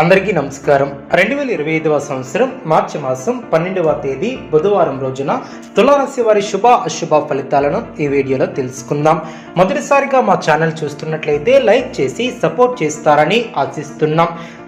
అందరికీ నమస్కారం. రెండు వేల ఇరవై ఐదవ సంవత్సరం మార్చి మాసం పన్నెండవ తేదీ బుధవారం రోజున తులారాశి వారి శుభ అశుభ ఫలితాలను ఈ వీడియోలో తెలుసుకుందాం. మొదటిసారిగా మా ఛానల్ చూస్తున్నట్లయితే లైక్ చేసి సపోర్ట్ చేస్తారని ఆశిస్తున్నాం.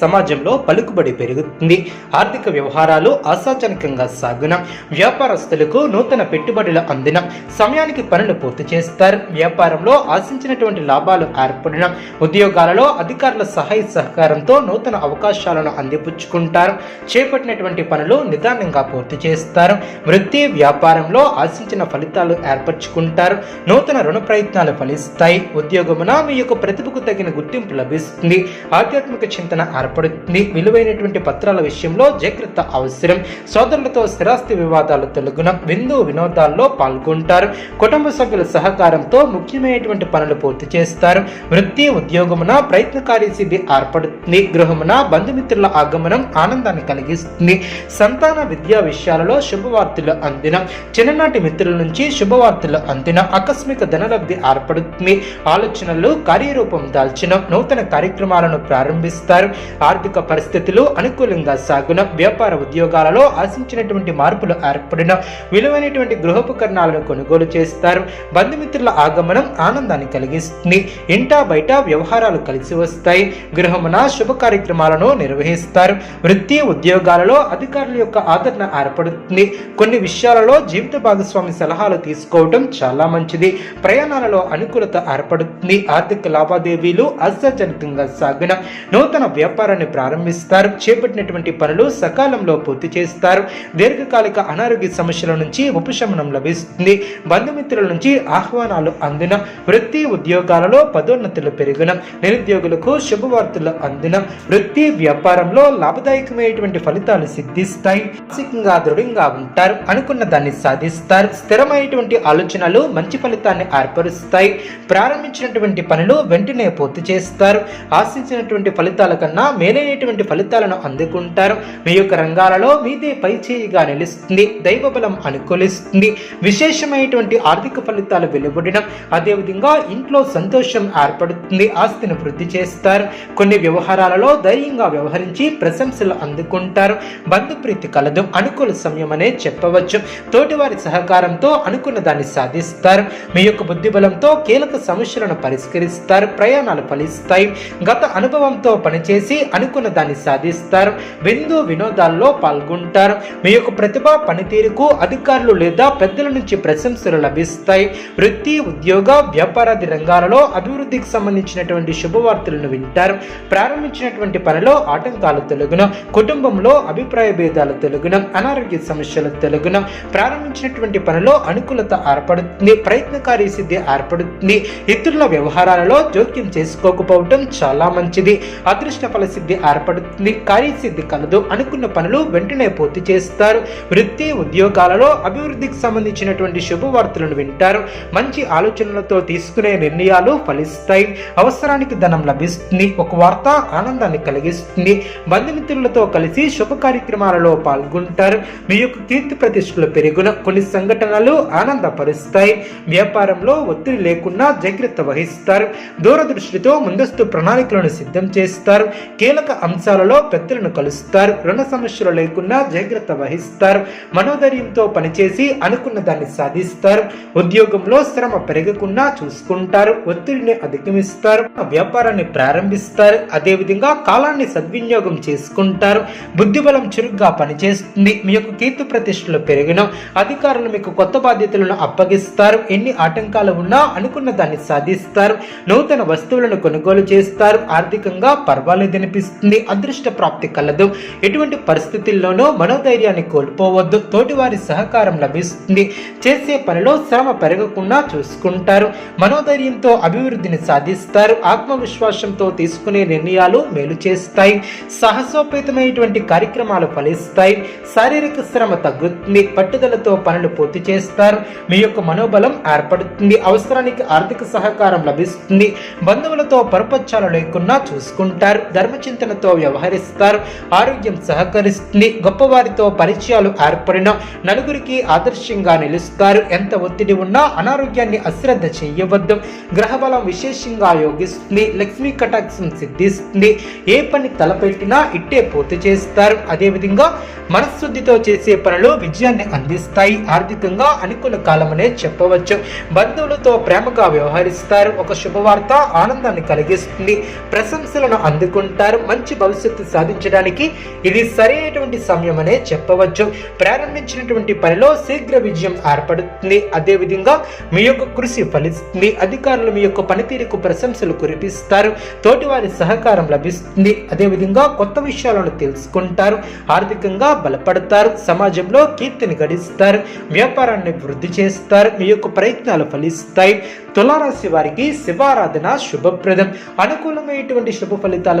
సమాజంలో పలుకుబడి పెరుగుతుంది. ఆర్థిక వ్యవహారాలు ఆశాజనకంగా సాగున. వ్యాపారస్తులకు నూతన పెట్టుబడులు అందిన. సమయానికి పనులు పూర్తి చేస్తారు. వ్యాపారంలో ఆశించినటువంటి లాభాలు ఏర్పడిన. ఉద్యోగాలలో అధికారుల సహాయ సహకారంతో నూతన అవకాశాలను అందిపుచ్చుకుంటారు. చేపట్టినటువంటి పనులు నిదానంగా పూర్తి చేస్తారు. వృత్తి వ్యాపారంలో ఆశించిన ఫలితాలు ఏర్పరచుకుంటారు. నూతన రుణ ప్రయత్నాలు ఫలిస్తాయి. ఉద్యోగమున మీ యొక్క ప్రతిభకు తగిన గుర్తింపు లభిస్తుంది. ఆధ్యాత్మిక చింతన ఏర్పడుతుంది. విలువైనటువంటి పత్రాల విషయంలో జాగ్రత్త అవసరం. సోదరులతో స్థిరాస్తి వివాదాలు తొలగున విందు వినోదాల్లో పాల్గొంటారు. కుటుంబ సభ్యుల సహకారంతో ముఖ్యమైనటువంటి పనులు పూర్తి చేస్తారు. వృత్తి ఉద్యోగమున ప్రయత్నకారి సిద్ధి ఏర్పడుతుంది. గృహమున బంధుమిత్రుల ఆగమనం ఆనందాన్ని కలిగిస్తుంది. సంతాన విద్యా విషయాలలో శుభవార్తలు అందిన చిన్ననాటి మిత్రుల నుంచి శుభవార్తలు అందిన ఆకస్మిక ధనలబ్ధి ఏర్పడుతుంది. ఆలోచనలు కార్యరూపం దాల్చిన నూతన కార్యక్రమాలను ప్రారంభిస్తారు. ఆర్థిక పరిస్థితులు అనుకూలంగా సాగున వ్యాపార ఉద్యోగాలలో ఆశించినటువంటి మార్పులు ఏర్పడిన విలువైనటువంటి గృహోపకరణాలను కొనుగోలు చేస్తారు. బంధుమిత్రుల ఆగమనం ఆనందాన్ని కలిగిస్తుంది. ఇంటా బయట వ్యవహారాలు కలిసి వస్తాయి. గృహమున శుభ కార్యక్రమాలను నిర్వహిస్తారు. వృత్తి ఉద్యోగాలలో అధికారుల యొక్క ఆదరణ ఏర్పడుతుంది. కొన్ని విషయాలలో జీవిత భాగస్వామి సలహాలు తీసుకోవడం చాలా మంచిది. ప్రయాణాలలో అనుకూలత ఏర్పడుతుంది. ఆర్థిక లావాదేవీలు ఆశాజనకంగా సాగిన నూతన వ్యాపారాన్ని ప్రారంభిస్తారు. చేపట్టినటువంటి పనులు సకాలంలో పూర్తి చేస్తారు. దీర్ఘకాలిక అనారోగ్య సమస్యల నుంచి ఉపశమనం లభిస్తుంది. బంధుమిత్రుల నుంచి ఆహ్వానాలు అందిన వృత్తి ఉద్యోగాలలో పదోన్నతులు పెరిగిన నిరుద్యోగులకు శుభవార్తలు అందిన వృత్తి వ్యాపారంలో లాభదాయకమైనటువంటి ఫలితాలు సిద్ధిస్తాయి. మానసికంగా దృఢంగా ఉంటారు. అనుకున్న దాన్ని సాధిస్తారు. స్థిరమైనటువంటి ఆలోచనలు మంచి ఫలితాన్ని ఏర్పరుస్తాయి. ప్రారంభించినటువంటి పనులు వెంటనే పూర్తి చేస్తారు. ఆశించినటువంటి ఫలితాల కన్నా మేలైనటువంటి ఫలితాలను అందుకుంటారు. మీ యొక్క రంగాలలో మీదే పై చేయిగా నిలుస్తుంది. దైవ బలం అనుకూలిస్తుంది. విశేషమైనటువంటి ఆర్థిక ఫలితాలు వెలువడడం అదేవిధంగా ఇంట్లో సంతోషం ఏర్పడుతుంది. ఆస్తిని వృద్ధి చేస్తారు. కొన్ని వ్యవహారాలలో ధైర్యంగా వ్యవహరించి ప్రశంసలు అందుకుంటారు. బంధుప్రీతి కలదు. అనుకూల సమయం అనే చెప్పవచ్చు. తోటివారి సహకారంతో అనుకున్న దాన్ని సాధిస్తారు. మీ యొక్క బుద్ధి బలంతో కీలక సమస్యలను పరిష్కరిస్తారు. ప్రయాణాలు ఫలిస్తాయి. గత అనుభవంతో పనిచేసి అనుకున్న దాన్ని సాధిస్తారు. విందు వినోదాల్లో పాల్గొంటారు. మీ యొక్క ప్రతిభ పనితీరుకు అధికారులు లేదా పెద్దల నుంచి ప్రశంసలు లభిస్తాయి. వృత్తి ఉద్యోగ వ్యాపారాది రంగాలలో అభివృద్ధికి సంబంధించినటువంటి శుభవార్తలను వింటారు. ప్రారంభించినటువంటి పనిలో ఆటంకాలు తొలగిన. కుటుంబంలో అభిప్రాయ భేదాలు తొలగిన. అనారోగ్య సమస్యలు తొలగిన. ప్రారంభించినటువంటి పనిలో అనుకూలత ఏర్పడుతుంది. ప్రయత్నకారి సిద్ధి ఏర్పడుతుంది. ఇతరుల వ్యవహారాలలో జోక్యం చేసుకోకపోవటం చాలా మంచిది. అదృష్ట ఫలసిద్ధి ఏర్పడుతుంది కార్యసిద్ధి కలదు అనుకున్న పనులు వెంటనే పూర్తి చేస్తారు. వృత్తి ఉద్యోగాలలో అభివృద్ధికి సంబంధించినటువంటి శుభవార్తలను వింటారు. మంచి ఆలోచనలతో తీసుకునే నిర్ణయాలు ఫలిస్తాయి. అవసరానికి ధనం లభిస్తుంది. ఒక వార్త ఆనందాన్ని కలిగిస్తుంది. బంధుమిత్రులతో కలిసి శుభ కార్యక్రమాలలో పాల్గొంటారు. మీ యొక్క కీర్తి ప్రతిష్టలు పెరుగున. కొన్ని సంఘటనలు ఆనందపరుస్తాయి. వ్యాపారంలో ఒత్తిడి లేకుండా జాగ్రత్త వహిస్తారు. దూరదృష్టితో ముందస్తు ప్రణాళికలను సిద్ధం చేస్తారు. కీలక అంశాలలో పెద్దలను కలుస్తారు రుణ సమస్యలు లేకుండా జాగ్రత్త వహిస్తారు మనోధైర్యంతో పనిచేసి అనుకున్న దాన్ని సాధిస్తారు ఉద్యోగంలో శ్రమ పెరగకుండా చూసుకుంటారు ఒత్తిడిని అధిగమిస్తారు వ్యాపారాన్ని ప్రారంభిస్తారు అదేవిధంగా కాలాన్ని సద్వినియోగం చేసుకుంటారు బుద్ధిబలం చురుగ్గా పనిచేస్తుంది మీ యొక్క కీర్తి ప్రతిష్టలు పెరిగిన అధికారులు మీకు కొత్త బాధ్యతలను అప్పగిస్తారు ఎన్ని ఆటంకాలు ఉన్నా అనుకున్న దాన్ని సాధిస్తారు నూతన వస్తువులను కొనుగోలు చేస్తారు ఆర్థికంగా పర్వాలేదు కనిపిస్తుంది. అదృష్ట ప్రాప్తి కలదు. ఎటువంటి పరిస్థితుల్లోనూ మనోధైర్యాన్ని కోల్పోవద్దు. తోటివారి సహకారం లభిస్తుంది. చేసే పనిలో శ్రమ పెరగకుండా చూసుకుంటారు. మనోధైర్యంతో అభివృద్ధిని సాధిస్తారు. ఆత్మవిశ్వాసంతో తీసుకునే నిర్ణయాలు మేలు చేస్తాయి. సాహసోపేతమైనటువంటి కార్యక్రమాలు ఫలిస్తాయి. శారీరక శ్రమ తగ్గుతుంది. పట్టుదలతో పనులు పూర్తి చేస్తారు. మీ యొక్క మనోబలం ఏర్పడుతుంది. అవసరానికి ఆర్థిక సహకారం లభిస్తుంది. బంధువులతో పరపచ్చాలు లేకుండా చూసుకుంటారు. ధర్మచింతనతో వ్యవహరిస్తారు. ఆరోగ్యం సహకరిస్తుంది. గొప్పవారితో పరిచయాలు ఏర్పడిన నలుగురికి ఆదర్శంగా నిలుస్తారు. ఎంత ఒత్తిడి ఉన్నా అనారోగ్యాన్ని అశ్రద్ధ చేయవద్దు. గ్రహబలం విశేషంగా యోగిస్తుంది. లక్ష్మీ కటాక్షం సిద్ధిస్తుంది. ఏ పని తలపెట్టినా ఇట్టే పూర్తి చేస్తారు. అదేవిధంగా మనశుద్ధితో చేసే పనులు విజయాన్ని అందిస్తాయి. ఆర్థికంగా అనుకూల కాలమనే చెప్పవచ్చు. బంధువులతో ప్రేమగా వ్యవహరిస్తారు. ఒక శుభవార్త ఆనందాన్ని కలిగిస్తుంది. ప్రశంసలను అందుకుంటారు. మంచి భవిష్యత్తు సాధించడానికి ఇది సరైనటువంటి సమయం అనే చెప్పవచ్చు. ప్రారంభించినటువంటి పనిలో శీఘ్ర విజయం ఏర్పడుతుంది. అదేవిధంగా మీ యొక్క కృషి ఫలిస్తుంది. అధికారులు మీ యొక్క పనితీరుకు ప్రశంసలు కురిపిస్తారు. తోటివారి సహకారం లభిస్తుంది. అదేవిధంగా కొత్త విషయాలను తెలుసుకుంటారు. ఆర్థికంగా బలపడతారు. సమాజంలో కీర్తిని గడిస్తారు. వ్యాపారాన్ని వృద్ధి చేస్తారు. మీ యొక్క ప్రయత్నాలు ఫలిస్తాయి. తులారాశి వారికి శివారాధన శుభప్రదం. అనుకూలమైనటువంటి శుభ ఫలితాల